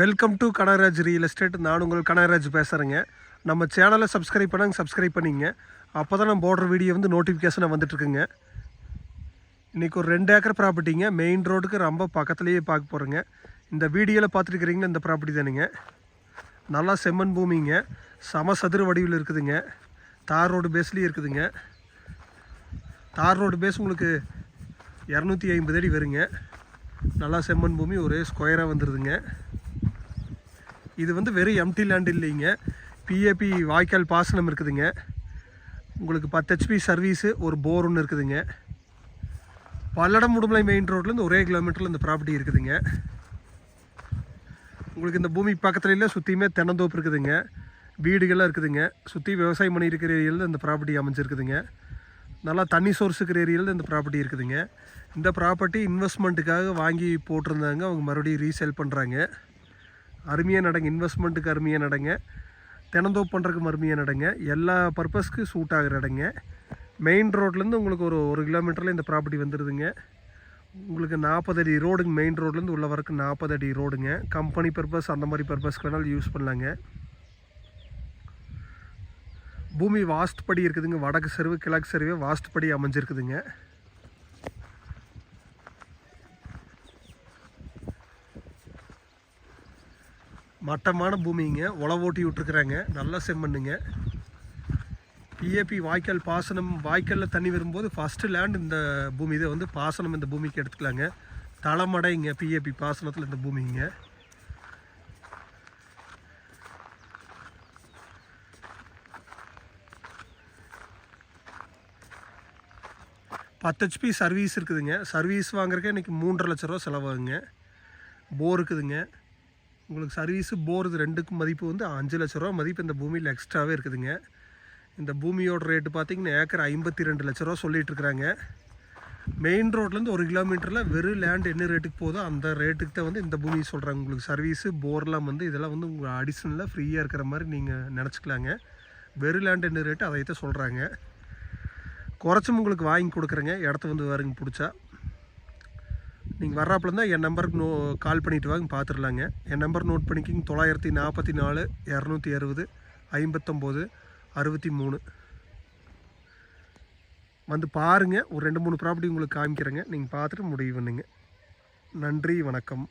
Welcome to Kanagaraj real estate நான் உங்கள் கனகராஜ் பேசுகிறேங்க நம்ம சேனலை சப்ஸ்கிரைப் பண்ணாங்க சப்ஸ்கிரைப் பண்ணிங்க. அப்போ தான் நம்ம போடுற வீடியோ வந்து நோட்டிஃபிகேஷனாக வந்துட்டுருக்குங்க. இன்றைக்கி ஒரு ரெண்டு ஏக்கர் ப்ராப்பர்ட்டிங்க மெயின் ரோடுக்கு ரொம்ப பக்கத்துலேயே பார்க்க போகிறேங்க இந்த வீடியோவில் பார்த்துருக்குறீங்களா இந்த ப்ராப்பர்ட்டி தானுங்க. நல்லா செம்மண் பூமிங்க. சம சதுர வடிவில் இருக்குதுங்க. தார் ரோடு பேஸ்லேயும் இருக்குதுங்க. தார் ரோடு பேஸ் உங்களுக்கு இரநூத்தி ஐம்பது அடி வருங்க. நல்லா செம்மண் பூமி ஒரே ஸ்கொயராக வந்துடுதுங்க இது வந்து வெறும் எம்டி லேண்ட் இல்லைங்க. பிஏபி வாய்க்கால் பாசனம் இருக்குதுங்க. உங்களுக்கு பத்து ஹெச்பி சர்வீஸு ஒரு போர் ஒன்று இருக்குதுங்க. பல்லடம் முடுமலை மெயின் ரோட்லேருந்து ஒரே கிலோமீட்டரில் இந்த ப்ராப்பர்ட்டி இருக்குதுங்க. உங்களுக்கு இந்த பூமி பக்கத்துலலாம் சுற்றியுமே தென்னந்தோப்பு இருக்குதுங்க. வீடுகள்லாம் இருக்குதுங்க. சுற்றி விவசாயம் பண்ணி இருக்கிற ஏரியாவில் இந்த ப்ராப்பர்ட்டி அமைஞ்சிருக்குதுங்க. நல்லா தண்ணி சோர்ஸ் இருக்கிற ஏரியாவில் இந்த ப்ராப்பர்ட்டி இருக்குதுங்க. இந்த ப்ராப்பர்ட்டி இன்வெஸ்ட்மெண்ட்டுக்காக வாங்கி போட்டிருந்தாங்க. அவங்க மறுபடியும் ரீசேல் பண்ணுறாங்க அருமையாக நடங்க. இன்வெஸ்ட்மெண்ட்டுக்கு அருமையாக நடங்க. தினந்தோப்பு பண்ணுறதுக்கு அருமையாக நடங்க. எல்லா பர்பஸ்க்கு சூட் ஆகிற இடங்க. மெயின் ரோட்லேருந்து உங்களுக்கு ஒரு ஒரு கிலோமீட்டரில் இந்த ப்ராப்பர்ட்டி வந்துடுதுங்க உங்களுக்கு நாற்பது அடி ரோடுங்க மெயின் ரோட்லேருந்து உள்ள வரைக்கும் நாற்பது அடி ரோடுங்க கம்பெனி பர்பஸ் அந்த மாதிரி பர்பஸ்க்கு வேணாலும் யூஸ் பண்ணலாங்க. பூமி வாஸ்ட் படி இருக்குதுங்க. வடக்கு சரிவு கிழக்கு சரிவு வாஸ்ட் படி அமைஞ்சிருக்குதுங்க. மட்டமான பூமிங்க. உழவு ஓட்டி விட்ருக்குறாங்க நல்லா செம்மண்ணுங்க பிஏபி வாய்க்கால் பாசனம் வாய்க்காலில் தண்ணி வரும்போது ஃபஸ்ட்டு லேண்ட் இந்த பூமி. இதை வந்து பாசனம் இந்த பூமிக்கு எடுத்துக்கலாங்க. தலைமடைங்க பிஏபி பாசனத்தில் இந்த பூமிங்க. பத்து ஹெச்பி சர்வீஸ் இருக்குதுங்க. சர்வீஸ் வாங்குறக்கே இன்றைக்கி மூன்றரை லட்ச ரூபா செலவாகுங்க. போர் இருக்குதுங்க. உங்களுக்கு சர்வீஸு போர் இது ரெண்டுக்கும் மதிப்பு வந்து அஞ்சு லட்ச ரூபா மதிப்பு இந்த பூமியில் எக்ஸ்ட்ராவே இருக்குதுங்க. இந்த பூமியோட ரேட்டு பார்த்தீங்கன்னா ஏக்கர் ஐம்பத்தி ரெண்டு லட்ச ரூபா சொல்லிகிட்ருக்குறாங்க மெயின் ரோட்லேருந்து ஒரு கிலோமீட்டரில் வெறும் லேண்ட் என்ன ரேட்டுக்கு போதோ அந்த ரேட்டுக்கு தான் வந்து இந்த பூமி சொல்கிறாங்க உங்களுக்கு சர்வீஸு போர்லாம் வந்து இதெல்லாம் வந்து உங்களுக்கு அடிஷ்னலாக ஃப்ரீயாக இருக்கிற மாதிரி நீங்கள் நினச்சிக்கலாங்க. வெறும் லேண்ட் என்ன ரேட்டு அதை தான் சொல்கிறாங்க குறைச்சும் உங்களுக்கு வாங்கி கொடுக்குறேங்க. இடத்த வந்து வருங்க பிடிச்சா. நீங்கள் வர்றாப்புல இருந்தால் என் நம்பருக்கு நோ கால் பண்ணிவிட்டு வாங்க பார்த்துடலாங்க என் நம்பர் நோட் பண்ணிக்கிங்க. தொள்ளாயிரத்தி நாற்பத்தி நாலு இரநூத்தி அறுபது ஐம்பத்தொம்போது அறுபத்தி மூணு. வந்து பாருங்கள் ஒரு ரெண்டு மூணு ப்ராப்பர்ட்டி உங்களுக்கு காமிக்கிறேங்க. நீங்கள் பார்த்துட்டு முடிவு பண்ணுங்க. நன்றி வணக்கம்.